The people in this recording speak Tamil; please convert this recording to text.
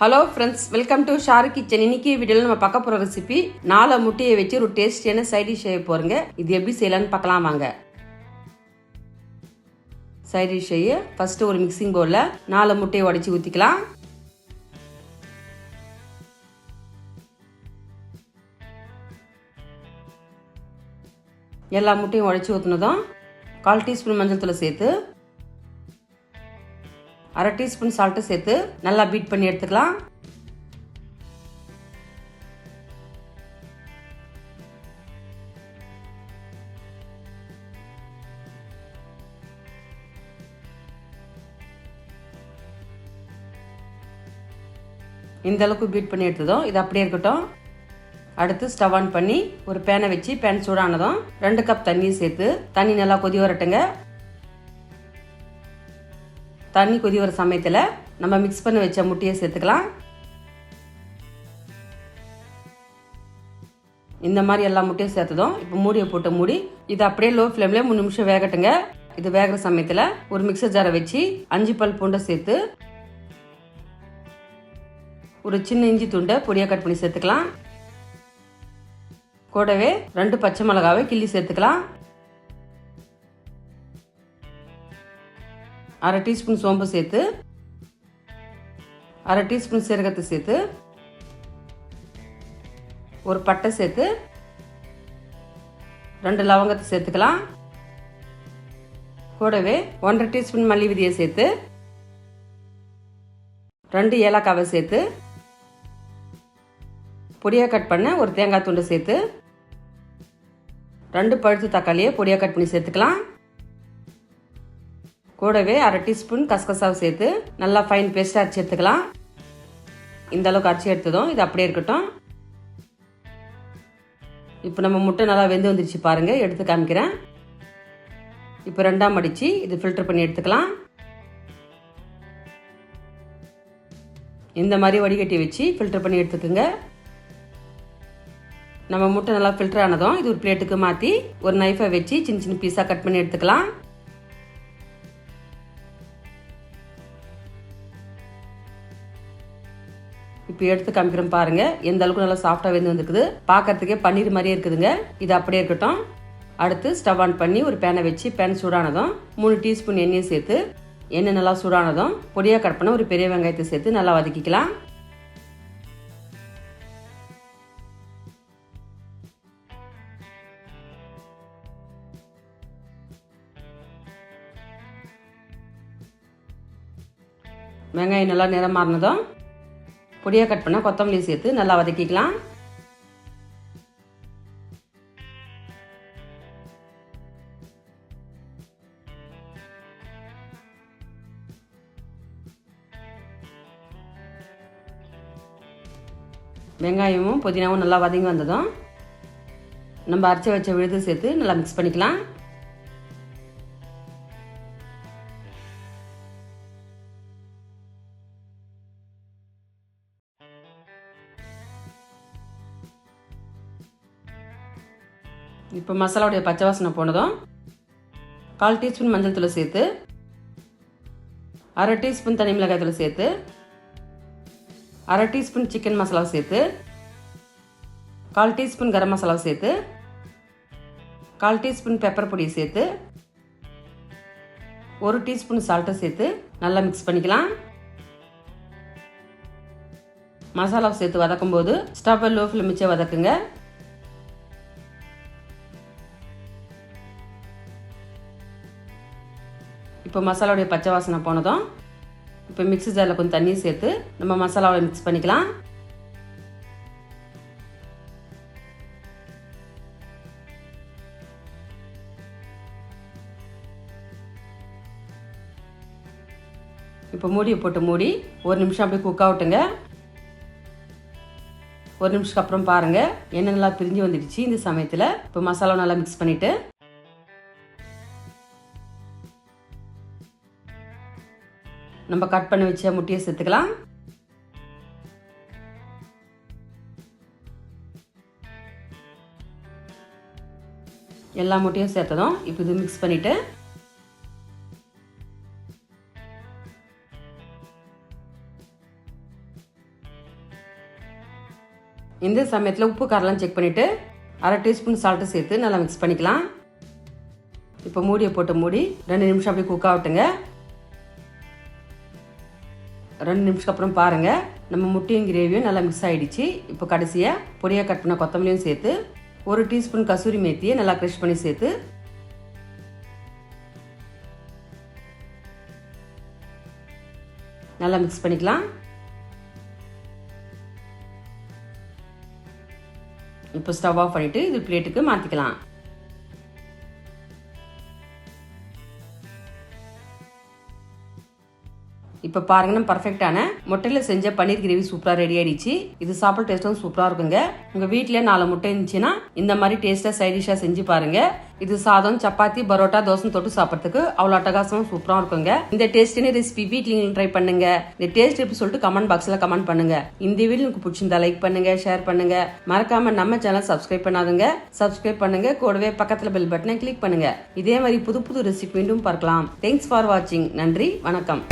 Hello friends welcome to Sharu kitchen இன்னைக்கு வீடியோவில் நம்ம பார்க்க போகிற ரெசிபி நாலு முட்டையை வச்சு ஒரு டேஸ்டியான சைட் டிஷ் செய்ய போகிறோங்க இது எப்படி செய்யலாம்னு பார்க்கலாம் வாங்க. சைட் டிஷ் செய்ய ஃபஸ்ட்டு ஒரு மிக்சிங் பவுலில் நாலு முட்டையை உடச்சி ஊற்றிக்கலாம் எல்லா முட்டையும் உடச்சி ஊற்றினதும் கால் டீஸ்பூன் மஞ்சள் தூளை சேர்த்து அரை டீஸ்பூன் சால்ட்டு சேர்த்து நல்லா பீட் பண்ணி எடுத்துக்கலாம். இந்த அளவுக்கு பீட் பண்ணி எடுத்ததும் இது அப்படியே இருக்கட்டும். அடுத்து ஸ்டவ் ஆன் பண்ணி ஒரு பேனை வச்சு பேன் சூடானதும் ரெண்டு கப் தண்ணி சேர்த்து தண்ணி நல்லா கொதி வரட்டுங்க. தண்ணி கொதி வர சமயத்தில் நம்ம மிக்ஸ் பண்ணி வச்ச முட்டையை சேர்த்துக்கலாம். இந்த மாதிரி எல்லா முட்டையும் சேர்த்ததும் இப்போ மூடியை போட்டு மூடி இது அப்படியே லோ ஃப்ளேம்லேயே மூணு நிமிஷம் வேகட்டுங்க. இது வேகிற சமயத்தில் ஒரு மிக்சர் ஜாரை வச்சு அஞ்சு பல் பூண்டை சேர்த்து ஒரு சின்ன இஞ்சி துண்டை பொடியாக கட் பண்ணி சேர்த்துக்கலாம். கூடவே ரெண்டு பச்சை மிளகாவை கிள்ளி சேர்த்துக்கலாம். அரை டீஸ்பூன் சோம்பு சேர்த்து அரை டீஸ்பூன் சீரகத்தை சேர்த்து ஒரு பட்டை சேர்த்து ரெண்டு லவங்கத்தை சேர்த்துக்கலாம். கூடவே ஒன்றரை டீஸ்பூன் மல்லி விதியை சேர்த்து ரெண்டு ஏலக்காவை சேர்த்து பொடியாக கட் பண்ண ஒரு தேங்காய் துண்டு சேர்த்து ரெண்டு பழுத்து தக்காளியை பொடியாக கட் பண்ணி சேர்த்துக்கலாம். கூடவே அரை டீஸ்பூன் கசகசாவை சேர்த்து நல்லா ஃபைன் பேஸ்ட்டாக அரைச்சி எடுத்துக்கலாம். இந்த அளவுக்கு அரைச்சி எடுத்ததும் இது அப்படியே இருக்கட்டும். இப்போ நம்ம முட்டை நல்லா வெந்து வந்துருச்சு பாருங்கள் எடுத்து காமிக்கிறேன். இப்போ ரெண்டாம் அடித்து இது ஃபில்டர் பண்ணி எடுத்துக்கலாம். இந்த மாதிரி வடிகட்டி வச்சு ஃபில்டர் பண்ணி எடுத்துக்கோங்க. நம்ம முட்டை நல்லா ஃபில்டர் ஆனதும் இது ஒரு பிளேட்டுக்கு மாற்றி ஒரு நைஃபை வச்சு சின்ன சின்ன பீஸாக கட் பண்ணி எடுத்துக்கலாம். இப்போ எடுத்து காமிக்கிறோம் பாருங்க. எந்த அளவுக்கு நல்லா சாஃப்டாக வெந்து வந்திருக்குது. பார்க்கறதுக்கே பன்னீர் மாதிரியே இருக்குதுங்க. இது அப்படியே இருக்கட்டும். அடுத்து ஸ்டவ் ஆன் பண்ணி ஒரு பேனை வச்சு பேன் சூடானதும் மூணு டீஸ்பூன் எண்ணெயை சேர்த்து எண்ணெய் நல்லா சூடானதும் பொடியாக கட் பண்ண ஒரு பெரிய வெங்காயத்தை சேர்த்து நல்லா வதக்கிக்கலாம். வெங்காயம் நல்லா நிறம் மாறினதும் பொடியாக கட் பண்ணால் கொத்தமல்லி சேர்த்து நல்லா வதக்கிக்கலாம். வெங்காயமும் புதினாவும் நல்லா வதங்கி வந்ததும் நம்ம அரைச்சி வச்ச விழுது சேர்த்து நல்லா மிக்ஸ் பண்ணிக்கலாம். இப்போ மசாலாவுடைய பச்சை வாசனை போனதும் கால் டீஸ்பூன் மஞ்சள் தூள் சேர்த்து அரை டீஸ்பூன் தனி மிளகாய் சேர்த்து அரை டீஸ்பூன் சிக்கன் மசாலாவை சேர்த்து கால் டீஸ்பூன் கரம் மசாலாவை சேர்த்து கால் டீஸ்பூன் பெப்பர் பொடியை சேர்த்து ஒரு டீஸ்பூன் சால்ட்டை சேர்த்து நல்லா மிக்ஸ் பண்ணிக்கலாம். மசாலாவை சேர்த்து வதக்கும் போது ஸ்டவ்வை லோ ஃப்ளேம் வதக்குங்க. இப்போ மசாலாவுடைய பச்சை வாசனை போனதும் இப்போ மிக்ஸி ஜாரில் கொஞ்சம் தண்ணி சேர்த்து நம்ம மசாலாவை மிக்ஸ் பண்ணிக்கலாம். இப்போ மூடியை போட்டு மூடி ஒரு நிமிஷம் அப்படியே குக் ஆகட்டுங்க. ஒரு நிமிஷத்துக்கு அப்புறம் பாருங்கள் எண்ணெய் நல்லா பிரிஞ்சு வந்துடுச்சு இந்த சமயத்தில். இப்போ மசாலா நல்லா மிக்ஸ் பண்ணிவிட்டு நம்ம கட் பண்ணி வச்ச முட்டையை சேர்த்துக்கலாம். எல்லா முட்டையும் சேர்த்ததும் இப்போ இது மிக்ஸ் பண்ணிவிட்டு இந்த சமயத்தில் உப்பு காரெல்லாம் செக் பண்ணிவிட்டு அரை டீஸ்பூன் சால்ட்டு சேர்த்து நல்லா மிக்ஸ் பண்ணிக்கலாம். இப்போ மூடியை போட்டு மூடி ரெண்டு நிமிஷம் அப்படியே குக் ஆகட்டுங்க. ரெண்டு நிமிஷம் அப்புறம் பாருங்கள் நம்ம முட்டையும் கிரேவியும் நல்லா மிக்ஸ் ஆகிடுச்சு இப்போ கடைசியாக பொடியாக கட் பண்ண கொத்தமல்லியும் சேர்த்து ஒரு டீஸ்பூன் கசூரி மேத்தியை நல்லா க்ரஷ் பண்ணி சேர்த்து நல்லா மிக்ஸ் பண்ணிக்கலாம். இப்போ ஸ்டவ் ஆஃப் பண்ணிவிட்டு இது பிளேட்டுக்கு மாற்றிக்கலாம் இப்போ பாருங்க நம்ம பர்ஃபெக்டான முட்டையில் செஞ்ச பன்னீர் கிரேவி சூப்பராக ரெடி ஆயிடுச்சு. இது சாப்பிட டேஸ்ட்டும் சூப்பராக இருக்குங்க. உங்கள் வீட்டில் நாலு முட்டை இருந்துச்சுன்னா இந்த மாதிரி டேஸ்ட்டாக சைடிஷாக செஞ்சு பாருங்க. இது சாதம் சப்பாத்தி பரோட்டா தோசை தொட்டு சாப்பிட்றதுக்கு அவ்வளோ அட்டகாசமும் சூப்பராக இருக்குங்க. இந்த டேஸ்டின ரெசிபி வீட்டில் ட்ரை பண்ணுங்க. இந்த டேஸ்ட் எப்படி சொல்லிட்டு கமெண்ட் பாக்ஸில் கமெண்ட் பண்ணுங்க. இந்த வீடியோ உங்களுக்கு பிடிச்சிருந்தா லைக் பண்ணுங்க ஷேர் பண்ணுங்க. மறக்காம நம்ம சேனல் சப்ஸ்கிரைப் பண்ணாதுங்க. சப்ஸ்கிரைப் பண்ணுங்க. கூடவே பக்கத்தில் பெல் பட்டனை கிளிக் பண்ணுங்க. இதே மாதிரி புது புது ரெசிபி மீண்டும் பார்க்கலாம். தேங்க்ஸ் ஃபார் வாட்சிங் நன்றி வணக்கம்.